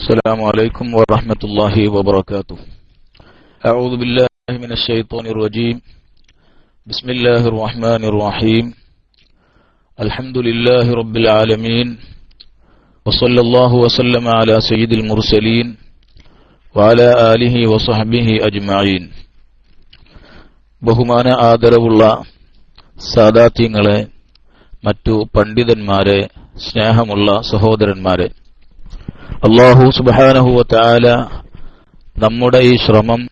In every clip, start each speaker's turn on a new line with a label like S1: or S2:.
S1: السلام عليكم ورحمة الله وبركاته أعوذ بالله من الشيطان الرجيم بسم الله الرحمن الرحيم الحمد لله رب العالمين وصلى الله وسلم على سيد المرسلين وعلى آله وصحبه أجمعين ബഹുമാന ആദരവുള്ള സാദാത്യങ്ങളെ മറ്റു പണ്ഡിതന്മാരെ സ്നേഹമുള്ള സഹോദരന്മാരെ അള്ളാഹു സുബാനഹുവ താല നമ്മുടെ ഈ ശ്രമം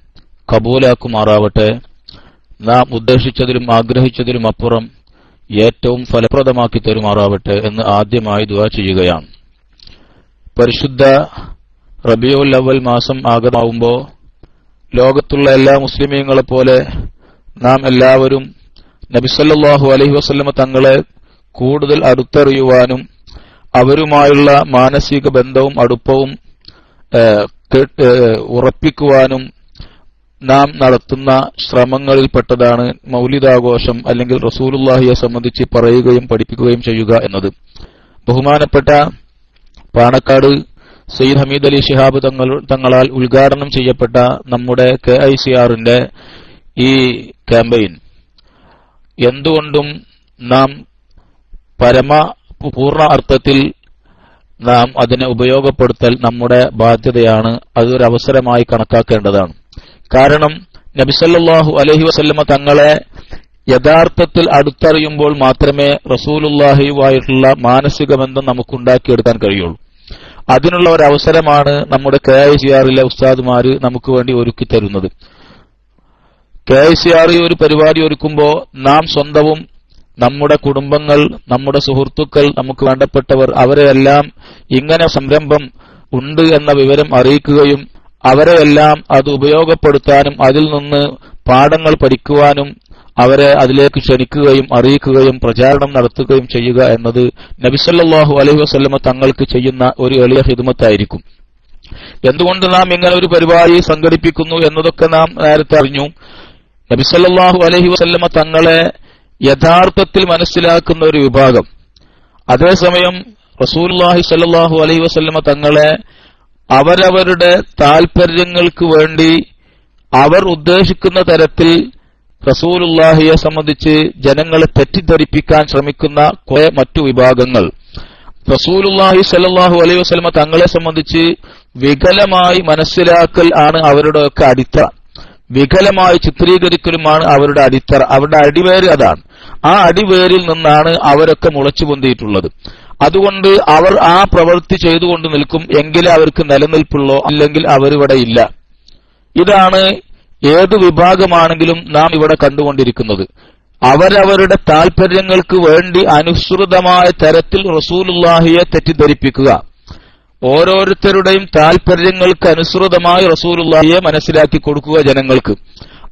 S1: കബൂലാക്കുമാറാവട്ടെ. നാം ഉദ്ദേശിച്ചതിലും ആഗ്രഹിച്ചതിലും അപ്പുറം ഏറ്റവും ഫലപ്രദമാക്കി തരുമാറാവട്ടെ എന്ന് ആദ്യമായി ദുവാ ചെയ്യുകയാണ്. പരിശുദ്ധ റബിയുൽ അവൽ മാസം ആഗതമാവുമ്പോൾ ലോകത്തുള്ള എല്ലാ മുസ്ലിമീങ്ങളെ പോലെ നാം എല്ലാവരും നബിസല്ലാഹു അലഹി വസ്ലമ തങ്ങളെ കൂടുതൽ അടുത്തറിയുവാനും അവരുമായുള്ള മാനസിക ബന്ധവും അടുപ്പവും ഉറപ്പിക്കുവാനും നാം നടത്തുന്ന ശ്രമങ്ങളിൽപ്പെട്ടതാണ് മൗലിദാഘോഷം അല്ലെങ്കിൽ റസൂലുല്ലാഹിയെ സംബന്ധിച്ച് പറയുകയും പഠിപ്പിക്കുകയും ചെയ്യുക എന്നത്. ബഹുമാനപ്പെട്ട പാണക്കാട് സയ്യിദ് ഹമീദ് അലി ഷിഹാബ് തങ്ങൾ തങ്ങളാൽ ഉദ്ഘാടനം ചെയ്യപ്പെട്ട നമ്മുടെ കെ ഐ സി ആറിന്റെ ഈ ക്യാമ്പയിൻ. എന്തുകൊണ്ടും നാം പരമ പൂർണ അർത്ഥത്തിൽ നാം അതിനെ ഉപയോഗപ്പെടുത്തൽ നമ്മുടെ ബാധ്യതയാണ്. അതൊരു അവസരമായി കണക്കാക്കേണ്ടതാണ്. കാരണം നബിസല്ലാഹു അലഹി വസല്ലമ തങ്ങളെ യഥാർത്ഥത്തിൽ അടുത്തറിയുമ്പോൾ മാത്രമേ റസൂലുല്ലാഹിയുമായിട്ടുള്ള മാനസിക ബന്ധം നമുക്കുണ്ടാക്കിയെടുക്കാൻ കഴിയുള്ളൂ. അതിനുള്ള ഒരു അവസരമാണ് നമ്മുടെ കെ ഐ സി ആറിലെ ഉസ്താദുമാര് നമുക്ക് വേണ്ടി ഒരുക്കി തരുന്നത്. കെ ഐ സി ആർ ഒരു പരിപാടി ഒരുക്കുമ്പോൾ നാം സ്വന്തവും നമ്മുടെ കുടുംബങ്ങൾ നമ്മുടെ സുഹൃത്തുക്കൾ നമുക്ക് വേണ്ടപ്പെട്ടവർ അവരെയെല്ലാം ഇങ്ങനെ സംരംഭം ഉണ്ട് എന്ന വിവരം അറിയിക്കുകയും അവരെയെല്ലാം അത് ഉപയോഗപ്പെടുത്താനും അതിൽ നിന്ന് പാഠങ്ങൾ പഠിക്കുവാനും അവരെ അതിലേക്ക് ക്ഷണിക്കുകയും അറിയിക്കുകയും പ്രചാരണം നടത്തുകയും ചെയ്യുക എന്നത് നബിസല്ലാഹു അലൈഹി വസ്ലമ തങ്ങൾക്ക് ചെയ്യുന്ന ഒരു എളിയ ഹിദ്മത്തായിരിക്കും എന്തുകൊണ്ട് നാം ഇങ്ങനെ ഒരു പരിപാടി സംഘടിപ്പിക്കുന്നു എന്നതൊക്കെ നാം നേരത്തെ അറിഞ്ഞു. നബിസല്ലാഹു അലഹി വസ്ല്ലമ തങ്ങളെ യഥാർത്ഥത്തിൽ മനസ്സിലാക്കുന്ന ഒരു വിഭാഗം. അതേസമയം റസൂൽഹി സല്ലാഹു അലൈ വസ്ലമ തങ്ങളെ അവരവരുടെ താൽപര്യങ്ങൾക്ക് വേണ്ടി അവർ ഉദ്ദേശിക്കുന്ന തരത്തിൽ റസൂലുല്ലാഹിയെ സംബന്ധിച്ച് ജനങ്ങളെ തെറ്റിദ്ധരിപ്പിക്കാൻ ശ്രമിക്കുന്ന കുറെ മറ്റു വിഭാഗങ്ങൾ. റസൂലുല്ലാഹി സല്ലാഹു അലൈഹി വസ്ലമ തങ്ങളെ സംബന്ധിച്ച് വികലമായി മനസ്സിലാക്കൽ ആണ് അവരുടെയൊക്കെ അടിത്തറ. വികലമായി ചിത്രീകരിക്കലുമാണ് അവരുടെ അടിത്തറ. അവരുടെ അടിവേര് അതാണ്. ആ അടിവേരിൽ നിന്നാണ് അവരൊക്കെ മുളച്ചു പൊന്തിയിട്ടുള്ളത്. അതുകൊണ്ട് അവർ ആ പ്രവൃത്തി ചെയ്തുകൊണ്ട് നിൽക്കും എങ്കിലേ അവർക്ക് നിലനിൽപ്പുള്ളോ അല്ലെങ്കിൽ അവരിവിടെ ഇല്ല. ഇതാണ് ഏത് വിഭാഗമാണെങ്കിലും നാം ഇവിടെ കണ്ടുകൊണ്ടിരിക്കുന്നത്. അവരവരുടെ താൽപര്യങ്ങൾക്ക് വേണ്ടി അനുസൃതമായ തരത്തിൽ റസൂലുല്ലാഹിയെ തെറ്റിദ്ധരിപ്പിക്കുക. ഓരോരുത്തരുടെയും താൽപര്യങ്ങൾക്ക് അനുസൃതമായി റസൂലുള്ളാഹിയെ മനസ്സിലാക്കി കൊടുക്കുക ജനങ്ങൾക്ക്.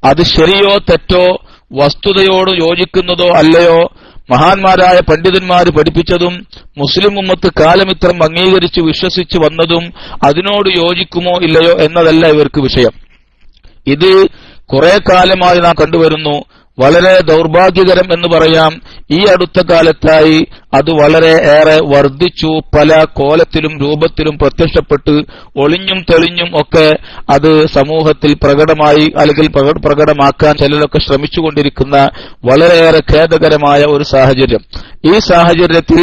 S1: അത് ശരിയോ തെറ്റോ വസ്തുതയോട് യോജിക്കുന്നതോ അല്ലയോ മഹാന്മാരായ പണ്ഡിതന്മാർ പഠിപ്പിച്ചതും മുസ്ലിം ഉമ്മത്ത് കാലമിത്രം അംഗീകരിച്ച് വിശ്വസിച്ച് വന്നതും അതിനോട് യോജിക്കുമോ ഇല്ലയോ എന്നതല്ല ഇവർക്ക് വിഷയം. ഇത് കുറെ കാലമായി നാം കണ്ടുവരുന്നു. വളരെ ദൗർഭാഗ്യകരം എന്ന് പറയാം. ഈ അടുത്ത കാലത്തായി അത് വളരെ ഏറെ വർദ്ധിച്ചു. പല കോലത്തിലും രൂപത്തിലും പ്രത്യക്ഷപ്പെട്ട് ഒളിഞ്ഞും തെളിഞ്ഞും ഒക്കെ അത് സമൂഹത്തിൽ പ്രകടമായി അല്ലെങ്കിൽ പ്രകടമാക്കാൻ ചിലരൊക്കെ ശ്രമിച്ചുകൊണ്ടിരിക്കുന്ന വളരെയേറെ ഖേദകരമായ ഒരു സാഹചര്യം. ഈ സാഹചര്യത്തിൽ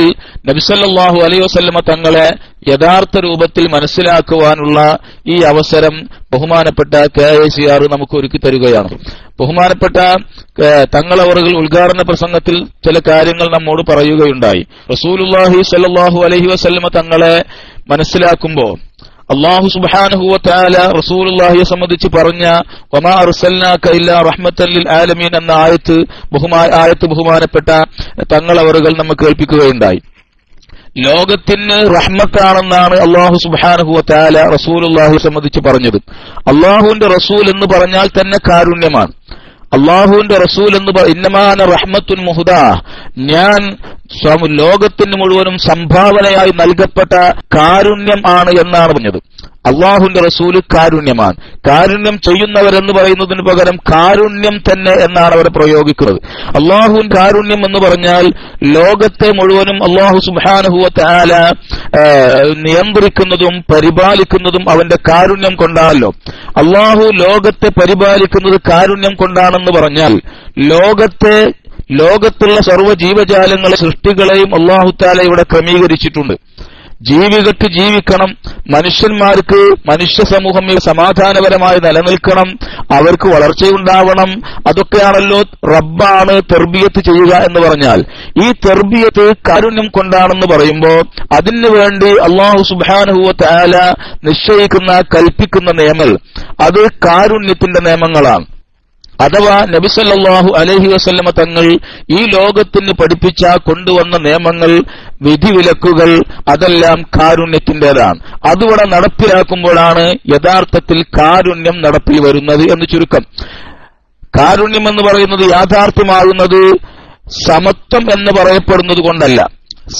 S1: നബിസല്ലാഹു അലൈ വസ്ലമ തങ്ങളെ യഥാർത്ഥ രൂപത്തിൽ മനസ്സിലാക്കുവാനുള്ള ഈ അവസരം ബഹുമാനപ്പെട്ട കെ ഐ സി ആർ നമുക്ക് ഒരുക്കി തരികയാണ്. ബഹുമാനപ്പെട്ട തങ്ങളവറുകൾ ഉദ്ഘാടന പ്രസംഗത്തിൽ ചില കാര്യങ്ങൾ നമ്മോട് പറയുകയുണ്ടായി. റസൂലുല്ലാഹി സല്ലാഹു അലഹി വസ്ലമ തങ്ങളെ മനസ്സിലാക്കുമ്പോൾ അള്ളാഹു സുബാനുഹുവല റസൂലുല്ലാഹിയെ സംബന്ധിച്ച് പറഞ്ഞ ഒമാ റഹ്മത്തല്ലിൽ ആലമീൻ എന്ന ആയത്ത് ആയത്ത് ബഹുമാനപ്പെട്ട തങ്ങളവറുകൾ നമുക്ക് കേൾപ്പിക്കുകയുണ്ടായി. ലോകത്തിന് റഹ്മത്താണെന്നാണ് അള്ളാഹു സുബാനുഹുവ താല റസൂലുല്ലാഹിയെ സംബന്ധിച്ച് പറഞ്ഞത്. അള്ളാഹുവിന്റെ റസൂൽ എന്ന് പറഞ്ഞാൽ തന്നെ കാരുണ്യമാണ്. അള്ളാഹുവിന്റെ റസൂൽ എന്ന് ഇന്നമാന റഹ്മത്തുൻ മുഹുദ ഞാൻ ലോകത്തിന് മുഴുവനും സംഭാവനയായി നൽകപ്പെട്ട കാരുണ്യം ആണ് എന്നാണ് പറഞ്ഞത്. അള്ളാഹുന്റെ റസൂൽ കാരുണ്യമാണ്. കാരുണ്യം ചെയ്യുന്നവരെന്ന് പറയുന്നതിന് പകരം കാരുണ്യം തന്നെ എന്നാണ് അവർ പ്രയോഗിക്കുന്നത്. അള്ളാഹു കാരുണ്യം എന്ന് പറഞ്ഞാൽ ലോകത്തെ മുഴുവനും അള്ളാഹു സുബാനുഹുവ താല നിയന്ത്രിക്കുന്നതും പരിപാലിക്കുന്നതും അവന്റെ കാരുണ്യം കൊണ്ടാണല്ലോ. അള്ളാഹു ലോകത്തെ പരിപാലിക്കുന്നത് കാരുണ്യം കൊണ്ടാണെന്ന് പറഞ്ഞാൽ ലോകത്തെ ലോകത്തുള്ള സർവ ജീവജാലങ്ങളെ സൃഷ്ടികളെയും അള്ളാഹുത്താല ഇവിടെ ക്രമീകരിച്ചിട്ടുണ്ട്. ജീവികൾക്ക് ജീവിക്കണം. മനുഷ്യന്മാർക്ക് മനുഷ്യ സമൂഹം സമാധാനപരമായി നിലനിൽക്കണം. അവർക്ക് വളർച്ചയുണ്ടാവണം. അതൊക്കെയാണല്ലോ റബ്ബാണ് തെർബിയത്ത് ചെയ്യുക എന്ന് പറഞ്ഞാൽ. ഈ തെർബിയത്ത് കാരുണ്യം കൊണ്ടാണെന്ന് പറയുമ്പോൾ അതിനു വേണ്ടി അള്ളാഹു സുബാനുഹുവ താല നിശ്ചയിക്കുന്ന കൽപ്പിക്കുന്ന നിയമങ്ങൾ. അത് കാരുണ്യത്തിന്റെ നിയമങ്ങളാണ്. അഥവാ നബിസല്ലാഹു അലഹി വസ്ല്ലമ തങ്ങൾ ഈ ലോകത്തിന് പഠിപ്പിച്ച കൊണ്ടുവന്ന നിയമങ്ങൾ വിധിവിലക്കുകൾ അതെല്ലാം കാരുണ്യത്തിന്റേതാണ് അതിവിടെ നടപ്പിലാക്കുമ്പോഴാണ് യഥാർത്ഥത്തിൽ കാരുണ്യം നടപ്പിൽ വരുന്നത് എന്ന് ചുരുക്കം. കാരുണ്യം എന്ന് പറയുന്നത് യാഥാർത്ഥ്യമാകുന്നത് സമത്വം എന്ന് പറയപ്പെടുന്നത് കൊണ്ടല്ല.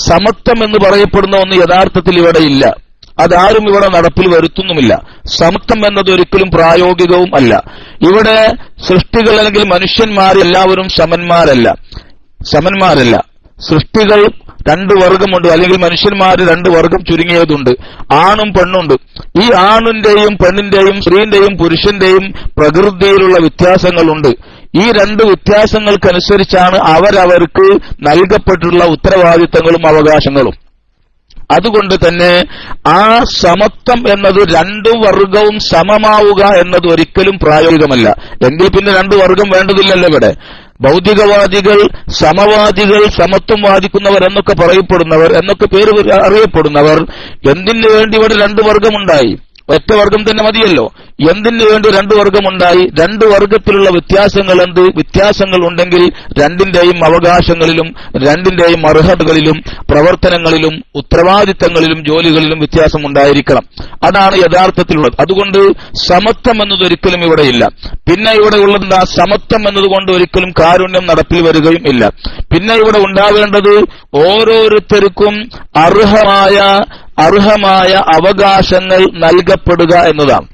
S1: സമത്വം എന്ന് പറയപ്പെടുന്ന ഒന്ന് യഥാർത്ഥത്തിൽ ഇവിടെ ഇല്ല. അതാരും ഇവിടെ നടപ്പിൽ വരുത്തുന്നുമില്ല. സമത്വം എന്നത് ഒരിക്കലും പ്രായോഗികവും അല്ല. ഇവിടെ സൃഷ്ടികൾ അല്ലെങ്കിൽ മനുഷ്യന്മാർ എല്ലാവരും സമന്മാരല്ല. സമന്മാരല്ല. സൃഷ്ടികൾ രണ്ട് വർഗമുണ്ട്. അല്ലെങ്കിൽ മനുഷ്യന്മാർ രണ്ട് വർഗം ചുരുങ്ങിയതുണ്ട്. ആണും പെണ്ണുണ്ട്. ഈ ആണിന്റെയും പെണ്ണിന്റെയും സ്ത്രീന്റെയും പുരുഷന്റെയും പ്രകൃതിയിലുള്ള വ്യത്യാസങ്ങളുണ്ട്. ഈ രണ്ട് വ്യത്യാസങ്ങൾക്കനുസരിച്ചാണ് അവരവർക്ക് നൽകപ്പെട്ടിട്ടുള്ള ഉത്തരവാദിത്തങ്ങളും അവകാശങ്ങളും. അതുകൊണ്ട് തന്നെ ആ സമത്വം എന്നത് രണ്ടു വർഗവും സമമാവുക എന്നത് ഒരിക്കലും പ്രായോഗികമല്ല. എങ്കിൽ പിന്നെ രണ്ടു വർഗം വേണ്ടതില്ലല്ലോ ഇവിടെ. ഭൗതികവാദികൾ സമവാദികൾ സമത്വം വാദിക്കുന്നവർ എന്നൊക്കെ പറയപ്പെടുന്നവർ എന്നൊക്കെ പേര് അറിയപ്പെടുന്നവർ എന്തിനു വേണ്ടി ഇവിടെ രണ്ടു വർഗമുണ്ടായി? ഒറ്റ വർഗം തന്നെ മതിയല്ലോ. എന്തിനു വേണ്ടി രണ്ടു വർഗമുണ്ടായി? രണ്ട് വർഗത്തിലുള്ള വ്യത്യാസങ്ങൾ എന്ത് വ്യത്യാസങ്ങൾ ഉണ്ടെങ്കിൽ രണ്ടിന്റെയും അവകാശങ്ങളിലും രണ്ടിന്റെയും അർഹതകളിലും പ്രവർത്തനങ്ങളിലും ഉത്തരവാദിത്തങ്ങളിലും ജോലികളിലും വ്യത്യാസം ഉണ്ടായിരിക്കണം അതാണ് യഥാർത്ഥത്തിലുള്ളത്. അതുകൊണ്ട് സമത്വം എന്നതൊരിക്കലും ഇവിടെയില്ല പിന്നെ ഇവിടെ ഉള്ളത് എന്താ സമത്വം എന്നതുകൊണ്ട് ഒരിക്കലും കാരുണ്യം നടപ്പിൽ വരികയും ഇല്ല. പിന്നെ ഇവിടെ ഉണ്ടാവേണ്ടത് ഓരോരുത്തർക്കും അർഹമായ അർഹമായ അവകാശങ്ങൾ നൽകപ്പെടുക എന്നതാണ്.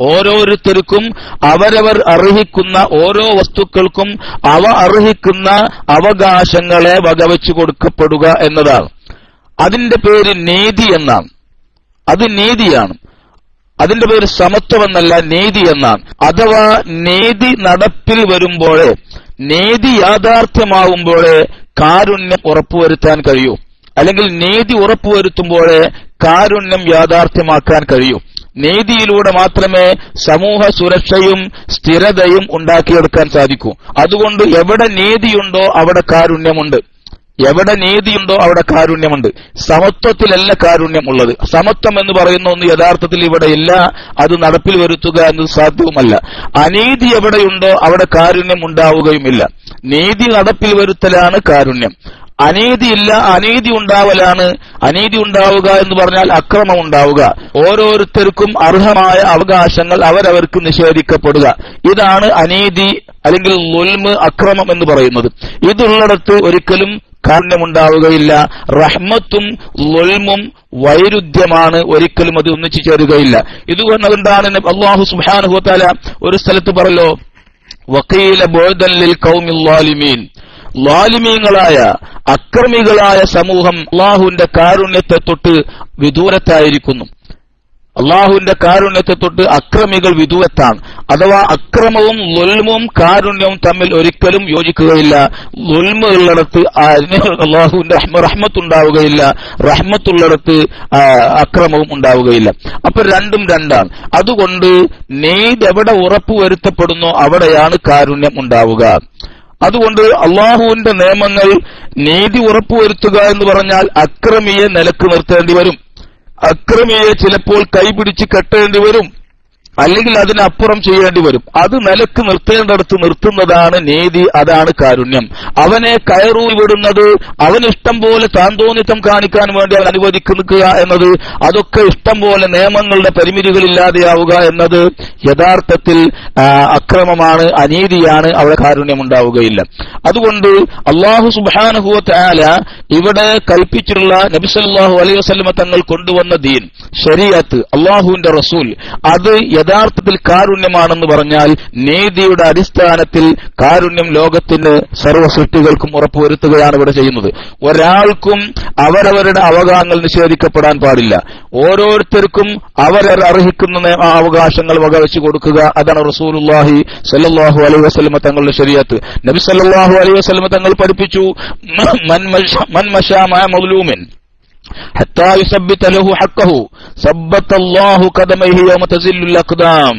S1: ഓരോരുത്തർക്കും അവരവർ അർഹിക്കുന്ന ഓരോ വസ്തുക്കൾക്കും അവ അർഹിക്കുന്ന അവകാശങ്ങളെ വകവെച്ചു കൊടുക്കപ്പെടുക എന്നതാണ്. അതിന്റെ പേര് നീതി എന്നാണ്. അത് നീതിയാണ്. അതിന്റെ പേര് സമത്വമെന്നല്ല നീതി എന്നാണ്. അഥവാ നീതി നടപ്പിൽ വരുമ്പോഴേ നീതി യാഥാർത്ഥ്യമാവുമ്പോഴേ കാരുണ്യം ഉറപ്പുവരുത്താൻ കഴിയൂ. അല്ലെങ്കിൽ നീതി ഉറപ്പുവരുത്തുമ്പോഴേ കാരുണ്യം യാഥാർത്ഥ്യമാക്കാൻ കഴിയൂ. നീതിയിലൂടെ മാത്രമേ സമൂഹ സുരക്ഷയും സ്ഥിരതയും ഉണ്ടാക്കിയെടുക്കാൻ സാധിക്കൂ. അതുകൊണ്ട് എവിടെ നീതിയുണ്ടോ അവിടെ കാരുണ്യമുണ്ട്. എവിടെ നീതിയുണ്ടോ അവിടെ കാരുണ്യമുണ്ട്. സമത്വത്തിലല്ല കാരുണ്യം ഉള്ളത്. സമത്വം എന്ന് പറയുന്ന ഒന്ന് യഥാർത്ഥത്തിൽ ഇവിടെ ഇല്ല അത് നടപ്പിൽ വരുത്തുക എന്നത് സാധ്യവുമല്ല. അനീതി എവിടെയുണ്ടോ അവിടെ കാരുണ്യം ഉണ്ടാവുകയുമില്ല. നീതി നടപ്പിൽ വരുത്തലാണ് കാരുണ്യം. അനീതിയില്ല അനീതി ഉണ്ടാവലാണ്. അനീതി ഉണ്ടാവുക എന്ന് പറഞ്ഞാൽ അക്രമം ഉണ്ടാവുക. ഓരോരുത്തർക്കും അർഹമായ അവകാശങ്ങൾ അവരവർക്ക് നിഷേധിക്കപ്പെടുക. ഇതാണ് അനീതി അല്ലെങ്കിൽ ലുൽമ് അക്രമം എന്ന് പറയുന്നത്. ഇതുള്ളിടത്ത് ഒരിക്കലും കാരണമുണ്ടാവുകയില്ല റഹ്മത്തും ലുൽമും വൈരുദ്ധ്യമാണ് ഒരിക്കലും അത് ഒന്നിച്ചു ചേരുകയില്ല. ഇതുകൊണ്ടാണ് അള്ളാഹു സുബാനുഹത്താല ഒരു സ്ഥലത്ത് പറയല്ലോ വക്കീല ബോധല്ലിൽ കൗമിൻ ലാലിമീങ്ങളായ അക്രമികളായ സമൂഹം അള്ളാഹുവിന്റെ കാരുണ്യത്തെ തൊട്ട് വിദൂരത്തായിരിക്കുന്നു. അള്ളാഹുവിന്റെ കാരുണ്യത്തെ തൊട്ട് അക്രമികൾ വിദൂരത്താണ്. അഥവാ അക്രമവും ലുൽമും കാരുണ്യവും തമ്മിൽ ഒരിക്കലും യോജിക്കുകയില്ല. ലുൽമ ഉള്ളിടത്ത് അള്ളാഹുവിന്റെ റഹ്മത്തുണ്ടാവുകയില്ല. റഹ്മത്തുള്ളിടത്ത് അക്രമവും ഉണ്ടാവുകയില്ല. അപ്പൊ രണ്ടും രണ്ടാണ്. അതുകൊണ്ട് നെയ്ത് എവിടെ ഉറപ്പുവരുത്തപ്പെടുന്നോ അവിടെയാണ് കാരുണ്യം ഉണ്ടാവുക. അതുകൊണ്ട് അള്ളാഹുവിന്റെ നിയമങ്ങൾ നീതി ഉറപ്പുവരുത്തുക എന്ന് പറഞ്ഞാൽ അക്രമിയെ നിലയ്ക്ക് നിർത്തേണ്ടി വരും. അക്രമിയെ ചിലപ്പോൾ കൈപിടിച്ച് കെട്ടേണ്ടി വരും. അല്ലെങ്കിൽ അതിനപ്പുറം ചെയ്യേണ്ടി വരും. അത് നിലയ്ക്ക് നിർത്തേണ്ടടുത്ത് നിർത്തുന്നതാണ് നീതി അതാണ് കാരുണ്യം. അവനെ കയറൂ വിടുന്നത് അവന് ഇഷ്ടം പോലെ താന്തോന്നിത്തം കാണിക്കാൻ വേണ്ടി അവൻ അനുവദിക്കുക എന്നത് അതൊക്കെ ഇഷ്ടം പോലെ നിയമങ്ങളുടെ പരിമിതികളില്ലാതെയാവുക എന്നത് യഥാർത്ഥത്തിൽ അക്രമമാണ് അനീതിയാണ് അവിടെ കാരുണ്യം ഉണ്ടാവുകയില്ല അതുകൊണ്ട് അള്ളാഹു സുബാനുഹുവത്ത് ഇവിടെ കൽപ്പിച്ചിട്ടുള്ള നബിസല്ലാഹു അലൈഹി തങ്ങൾ കൊണ്ടുവന്ന ദീൻ ശരീഅത്ത് അള്ളാഹുവിന്റെ റസൂൽ അത് യഥാർത്ഥത്തിൽ കാരുണ്യമാണെന്ന് പറഞ്ഞാൽ നീതിയുടെ അടിസ്ഥാനത്തിൽ കാരുണ്യം ലോകത്തിന് സർവ സൃഷ്ടികൾക്കും ഉറപ്പുവരുത്തുകയാണ് ഇവിടെ ചെയ്യുന്നത്. ഒരാൾക്കും അവരവരുടെ അവകാശങ്ങൾ നിഷേധിക്കപ്പെടാൻ പാടില്ല. ഓരോരുത്തർക്കും അവരർ അർഹിക്കുന്ന അവകാശങ്ങൾ വകവെച്ചു കൊടുക്കുക. അതാണ് റസൂലുള്ളാഹി സല്ലാഹു അലൈഹി വസ്ലമ തങ്ങളുടെ ശരീഅത്ത്. നബി സല്ലാഹു അലൈഹി വസ്ലമ തങ്ങൾ പഠിപ്പിച്ചു മൻ മശ- മൻ മശാ മഅ മദ്ലൂമിൻ. حتى يثبت له حقه ثبت الله قدميه يوم تزل الأقدام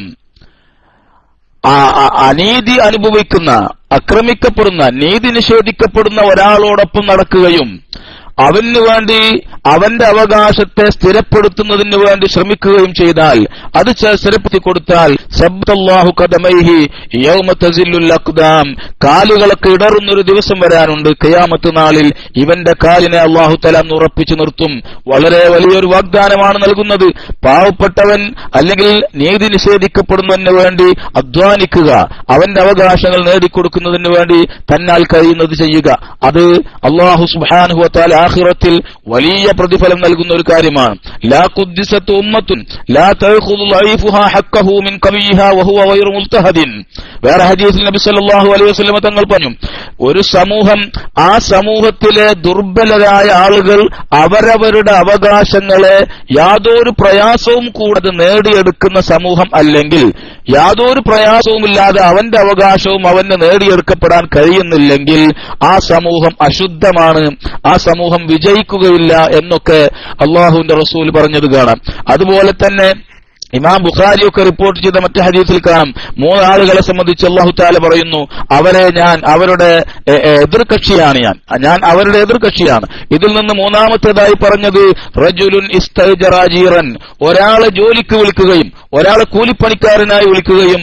S1: ആ- ആ- അനീതി അനുഭവിക്കുന്ന ആക്രമിക്കപ്പെടുന്ന നീതി നിഷേധിക്കപ്പെടുന്ന ഒരാളോടൊപ്പം നടക്കുകയും അവന് വേണ്ടി അവന്റെ അവകാശത്തെ സ്ഥിരപ്പെടുത്തുന്നതിന് വേണ്ടി ശ്രമിക്കുകയും ചെയ്താൽ അത് സ്ഥിരപ്പെടുത്തി കൊടുത്താൽ സബ്ദല്ലാഹു കദമൈഹി യൗമ തസില്ലുൽ അഖ്ദാം കാലുകളൊക്കെ ഇടറുന്നൊരു ദിവസം വരാനുണ്ട്. ഖിയാമത്ത് നാളിൽ ഇവന്റെ കാലിനെ അള്ളാഹു തല ഉറപ്പിച്ചു നിർത്തും. വളരെ വലിയൊരു വാഗ്ദാനമാണ് നൽകുന്നത്. പാവപ്പെട്ടവൻ അല്ലെങ്കിൽ നീതി നിഷേധിക്കപ്പെടുന്നതിന് വേണ്ടി അധ്വാനിക്കുക അവന്റെ അവകാശങ്ങൾ നേടിക്കൊടുക്കുന്നതിന് വേണ്ടി തന്നാൽ കഴിയുന്നത് ചെയ്യുക. അത് അള്ളാഹു സുബാനുഹത്താൽ ആഹിറത്തിൽ വലിയ പ്രതിഫലം നൽകുന്ന ഒരു കാര്യമാണ്. ലാ ഖുദ്ദിസത്ത് ഉമ്മത്തുൻ ലാ മിൻ വഹുവ ഗൈറു മുൽതഹദിൻ. വേറെ ഹദീസിൽ നബി സല്ലല്ലാഹു അലൈഹി വസല്ലം തങ്ങൾ പറഞ്ഞു ഒരു സമൂഹം ആ സമൂഹത്തിലെ ദുർബലരായ ആളുകൾ അവരവരുടെ അവകാശങ്ങളെ യാതൊരു പ്രയാസവും കൂടാതെ നേടിയെടുക്കുന്ന സമൂഹം അല്ലെങ്കിൽ യാതൊരു പ്രയാസവുമില്ലാതെ അവന്റെ അവകാശവും അവന് നേടിയെടുക്കപ്പെടാൻ കഴിയുന്നില്ലെങ്കിൽ ആ സമൂഹം അശുദ്ധമാണ്. ആ സമൂഹം വിജയിക്കുകയില്ല എന്നൊക്കെ അള്ളാഹുവിന്റെ റസൂൽ പറഞ്ഞത് കാണാം. അതുപോലെ തന്നെ ഇമാം ബുഖാരി ഒക്കെ റിപ്പോർട്ട് ചെയ്ത മറ്റു ഹദീസിൽ കാണാം. മൂന്നാളുകളെ സംബന്ധിച്ച് അള്ളാഹു താല പറയുന്നു അവരെ ഞാൻ അവരുടെ എതിർകക്ഷിയാണ് ഞാൻ. ഞാൻ അവരുടെ എതിർകക്ഷിയാണ്. ഇതിൽ നിന്ന് മൂന്നാമത്തേതായി പറഞ്ഞത് റജുലുൻ ഇസ്തൈജറാജീറൻ ഒരാളെ ജോലിക്ക് വിളിക്കുകയും ഒരാളെ കൂലിപ്പണിക്കാരനായി വിളിക്കുകയും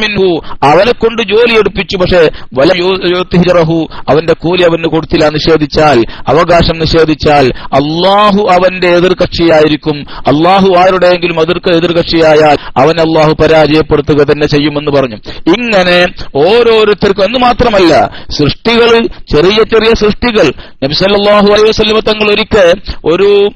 S1: മിൻഹു അവനെ കൊണ്ട് ജോലി എടുപ്പിച്ചു. പക്ഷേ വല അവന്റെ കൂലി അവന് കൊടുത്തില്ല. നിഷേധിച്ചാൽ അവകാശം നിഷേധിച്ചാൽ അള്ളാഹു അവന്റെ എതിർകക്ഷിയായിരിക്കും. അള്ളാഹു ആരുടെയെങ്കിലും എതിർക്ക എതിർകക്ഷിയായാൽ അവൻ അള്ളാഹു പരാജയപ്പെടുത്തുക തന്നെ ചെയ്യുമെന്ന് പറഞ്ഞു. ഇങ്ങനെ ഓരോരുത്തർക്കും എന്ന് മാത്രമല്ല സൃഷ്ടികൾ ചെറിയ ചെറിയ സൃഷ്ടികൾ. നബിസല്ലാഹു അലൈഹി തങ്ങൾ ഒരിക്കൽ ഒരു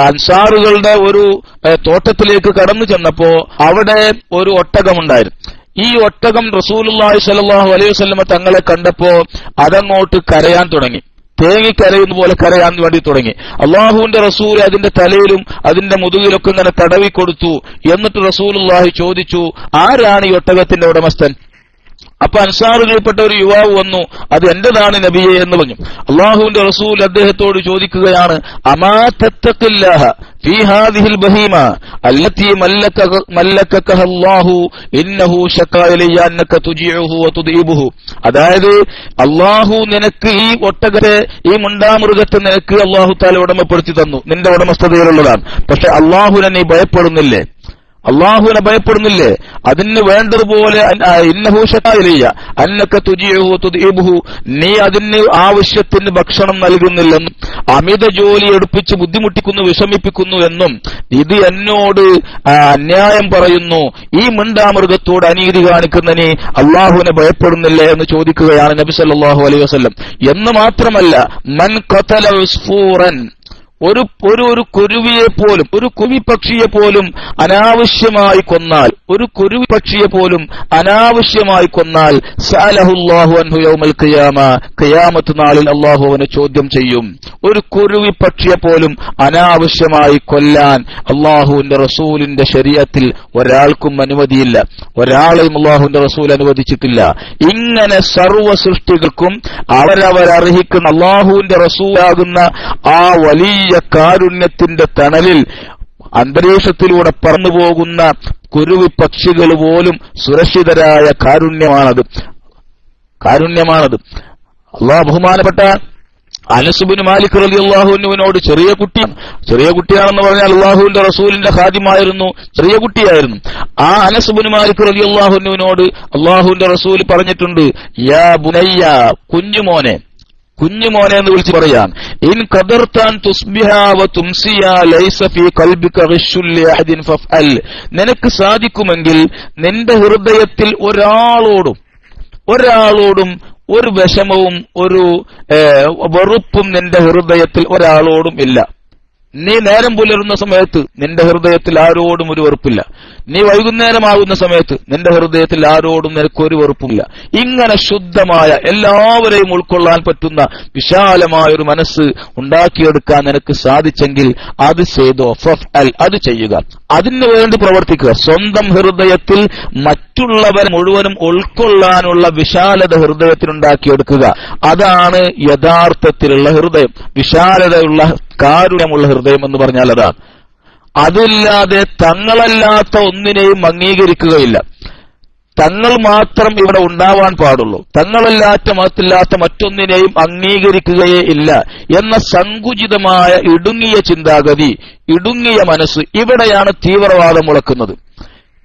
S1: അൻസാറുകളുടെ ഒരു തോട്ടത്തിലേക്ക് കടന്നു ചെന്നപ്പോ അവിടെ ഒരു ഒട്ടകമുണ്ടായിരുന്നു. ഈ ഒട്ടകം റസൂലുള്ളാഹി സ്വല്ലല്ലാഹു അലൈഹി വസല്ലമ തങ്ങളെ കണ്ടപ്പോ അതങ്ങോട്ട് കരയാൻ തുടങ്ങി. തേങ്ങിക്കരയുന്ന പോലെ കരയാൻ വേണ്ടി തുടങ്ങി. അള്ളാഹുവിന്റെ റസൂൽ അതിന്റെ തലയിലും അതിന്റെ മുതുകിലൊക്കെ ഇങ്ങനെ തടവി കൊടുത്തു എന്നിട്ട് റസൂലുള്ളാഹി ചോദിച്ചു ആരാണ് ഈ ഒട്ടകത്തിന്റെ ഉടമസ്ഥൻ? അപ്പൊ അൻസാറുകളിൽപ്പെട്ട ഒരു യുവാവ് വന്നു അത് എന്റേതാണ് നബിയെ? എന്ന് പറഞ്ഞു. അള്ളാഹുവിന്റെ റസൂൽ അദ്ദേഹത്തോട് ചോദിക്കുകയാണ് അമാ അതായത് അള്ളാഹു നിനക്ക് ഈ ഒട്ടകത്തെ ഈ മുണ്ടാമൃഗത്തെ നിനക്ക് അള്ളാഹു താല ഉടമപ്പെടുത്തി തന്നു. നിന്റെ ഉടമസ്ഥതയിലുള്ളതാണ്. പക്ഷെ അള്ളാഹുനെ നീ ഭയപ്പെടുന്നില്ലേ? അള്ളാഹുവിനെ ഭയപ്പെടുന്നില്ലേ? അതിന് വേണ്ടതുപോലെ ഇന്നഹൂഷയില്ല അന്നൊക്കെ തുജിയഹു തുദീബുഹു. നീ അതിന് ആവശ്യത്തിന് ഭക്ഷണം നൽകുന്നില്ലെന്നും അമിത ജോലി എടുപ്പിച്ച് ബുദ്ധിമുട്ടിക്കുന്നു വിഷമിപ്പിക്കുന്നു എന്നും ഇത് എന്നോട് അന്യായം പറയുന്നു. ഈ മിണ്ടാമൃഗത്തോട് അനീതി കാണിക്കുന്ന നീ അള്ളാഹുവിനെ ഭയപ്പെടുന്നില്ലേ എന്ന് ചോദിക്കുകയാണ് നബി സല്ലല്ലാഹു അലൈഹി വസല്ലം. എന്ന് മാത്രമല്ല മൻ ഉസ്ഫൂറൻ. ഒരു ഒരു ഒരു കുരുവിയെ പോലും ഒരു കുവി പക്ഷിയെ പോലും അനാവശ്യമായി കൊന്നാൽ ഒരു കുരുവി പക്ഷിയെ പോലും അനാവശ്യമായി കൊന്നാൽ സാലഹുല്ലാഹു അൻഹു യൗമൽ ഖിയാമ ഖിയാമത്ത് നാളിൽ അള്ളാഹു അവനെ ചോദ്യം ചെയ്യും. ഒരു കുരുവി പക്ഷിയെ പോലും അനാവശ്യമായി കൊല്ലാൻ അള്ളാഹുവിന്റെ റസൂലിന്റെ ശരീരത്തിൽ ഒരാൾക്കും അനുമതിയില്ല. ഒരാളെയും അള്ളാഹുവിന്റെ റസൂൽ അനുവദിച്ചിട്ടില്ല. ഇങ്ങനെ സർവ സൃഷ്ടികൾക്കും അവരവരർഹിക്കുന്ന അള്ളാഹുവിന്റെ റസൂലാകുന്ന ആ വലിയ കാരുണ്യത്തിന്റെ തണലിൽ അന്തരീക്ഷത്തിലൂടെ പറന്നു പോകുന്ന കുരുവി പക്ഷികൾ പോലും സുരക്ഷിതരായ കാരുണ്യമാണത്. കാരുണ്യമാണത്. അള്ളാഹ് ബഹുമാനപ്പെട്ട അനസുബിന് മാലിക് റലി അള്ളാഹുവിനോട് ചെറിയ കുട്ടി ചെറിയ കുട്ടിയാണെന്ന് പറഞ്ഞാൽ അള്ളാഹുവിന്റെ റസൂലിന്റെ ഹാദ്യമായിരുന്നു ചെറിയ കുട്ടിയായിരുന്നു. ആ അനസുബിന് മാലിക് റലി അള്ളാഹുവിനോട് അള്ളാഹുവിന്റെ റസൂൽ പറഞ്ഞിട്ടുണ്ട് യാ ബുനയ്യ കുഞ്ഞുമോനെ കുഞ്ഞുമോനെ എന്ന് വിളിച്ച് പറയാം. ഇൻ കദർത്താൻ നിനക്ക് സാധിക്കുമെങ്കിൽ നിന്റെ ഹൃദയത്തിൽ ഒരാളോടും ഒരാളോടും ഒരു വിഷമവും ഒരു വെറുപ്പും നിന്റെ ഹൃദയത്തിൽ ഒരാളോടും ഇല്ല. നീ നേരം പുലരുന്ന സമയത്ത് നിന്റെ ഹൃദയത്തിൽ ആരോടും ഒരു വെറുപ്പില്ല. നീ വൈകുന്നേരമാകുന്ന സമയത്ത് നിന്റെ ഹൃദയത്തിൽ ആരോടും നിനക്ക് ഒരു വെറുപ്പുമില്ല. ഇങ്ങനെ ശുദ്ധമായ എല്ലാവരെയും ഉൾക്കൊള്ളാൻ പറ്റുന്ന വിശാലമായ ഒരു മനസ്സ് ഉണ്ടാക്കിയെടുക്കാൻ നിനക്ക് സാധിച്ചെങ്കിൽ അത് ചെയ്തോ. ഫഫ് അൽ അത് ചെയ്യുക. അതിനു വേണ്ടി പ്രവർത്തിക്കുക. സ്വന്തം ഹൃദയത്തിൽ മറ്റുള്ളവരെ മുഴുവനും ഉൾക്കൊള്ളാനുള്ള വിശാലത ഹൃദയത്തിനുണ്ടാക്കിയെടുക്കുക. അതാണ് യഥാർത്ഥത്തിലുള്ള ഹൃദയം. വിശാലതയുള്ള കാരുണ്യമുള്ള ഹൃദയം എന്ന് പറഞ്ഞാൽ അതാണ്. അതില്ലാതെ തങ്ങളല്ലാത്ത ഒന്നിനെയും അംഗീകരിക്കുകയില്ല. തങ്ങൾ മാത്രം ഇവിടെ ഉണ്ടാവാൻ പാടുള്ളൂ. തങ്ങളല്ലാത്ത മതത്തില്ലാത്ത മറ്റൊന്നിനെയും അംഗീകരിക്കുകയേ ഇല്ല എന്ന സങ്കുചിതമായ ഇടുങ്ങിയ ചിന്താഗതി ഇടുങ്ങിയ മനസ്സ് ഇവിടെയാണ് തീവ്രവാദം മുളക്കുന്നത്.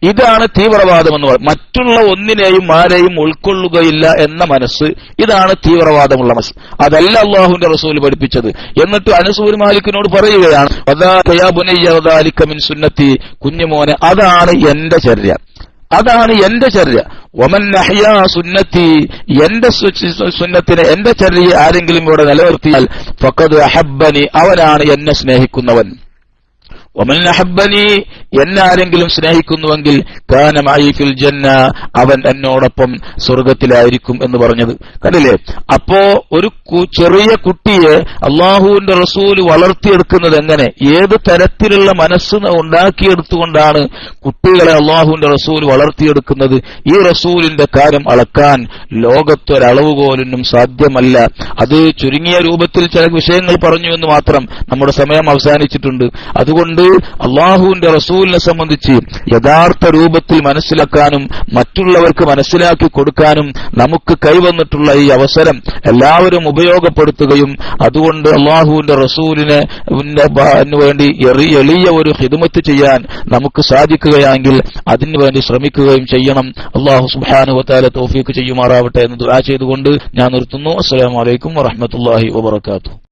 S1: ഇതാണ് തീവ്രവാദം എന്ന് പറയുന്നത്. മറ്റുള്ള ഒന്നിനെയും ആരെയും ഉൾക്കൊള്ളുകയില്ല എന്ന മനസ്സ് ഇതാണ് തീവ്രവാദമുള്ള മനസ്സ്. അതല്ല അള്ളാഹുവിന്റെ റസൂൽ പഠിപ്പിച്ചത്. എന്നിട്ട് അനസൂർ മാലിക്കിനോട് പറയുകയാണ് "വദാക യാ ബുനയ്യ മിൻ സുന്നത്തി കുഞ്ഞുമോനെ അതാണ് എന്റെ ചര്യ. അതാണ് എന്റെ ചര്യ. ഒമൻ നഹ്യാ സുന്നത്തി എന്റെ സുന്നത്തിനെ എന്റെ ചര്യയെ ആരെങ്കിലും ഇവിടെ നിലനിർത്തിയാൽ ഫക്കത് അഹബ്ബനി അവനാണ് എന്നെ സ്നേഹിക്കുന്നവൻ. ഒമൻ എന്നെ ആരെങ്കിലും സ്നേഹിക്കുന്നുവെങ്കിൽ ജന്ന അവൻ എന്നോടൊപ്പം സ്വർഗത്തിലായിരിക്കും എന്ന് പറഞ്ഞത്. കണ്ടില്ലേ? അപ്പോ ഒരു ചെറിയ കുട്ടിയെ അള്ളാഹുവിന്റെ റസൂൽ വളർത്തിയെടുക്കുന്നത് എങ്ങനെ? ഏത് തരത്തിലുള്ള മനസ്സ് ഉണ്ടാക്കിയെടുത്തുകൊണ്ടാണ് കുട്ടികളെ അള്ളാഹുവിന്റെ റസൂൽ വളർത്തിയെടുക്കുന്നത്? ഈ റസൂലിന്റെ കാര്യം അളക്കാൻ ലോകത്തൊരളവ് പോലും സാധ്യമല്ല. അത് ചുരുങ്ങിയ രൂപത്തിൽ ചില വിഷയങ്ങൾ പറഞ്ഞു എന്ന് മാത്രം നമ്മുടെ സമയം അവസാനിച്ചിട്ടുണ്ട്. അതുകൊണ്ട് അള്ളാഹുവിന്റെ റസൂലിനെ സംബന്ധിച്ച് യഥാർത്ഥ രൂപത്തിൽ മനസ്സിലാക്കാനും മറ്റുള്ളവർക്ക് മനസ്സിലാക്കി കൊടുക്കാനും നമുക്ക് കൈവന്നിട്ടുള്ള ഈ അവസരം എല്ലാവരും ഉപയോഗപ്പെടുത്തുകയും അതുകൊണ്ട് അള്ളാഹുവിന്റെ റസൂലിനെ വേണ്ടി എളിയ ഒരു ഹിദമത്ത് ചെയ്യാൻ നമുക്ക് സാധിക്കുകയാണെങ്കിൽ അതിനു വേണ്ടി ശ്രമിക്കുകയും ചെയ്യണം. അള്ളാഹു സുബാനുവത്താല തോഫീക്ക് ചെയ്യുമാറാവട്ടെ എന്ന് ദുരാ ചെയ്തുകൊണ്ട് ഞാൻ നിർത്തുന്നു. അസ്സലാമലൈക്കും വറഹമത്തല്ലാഹി വബർക്കാത്തു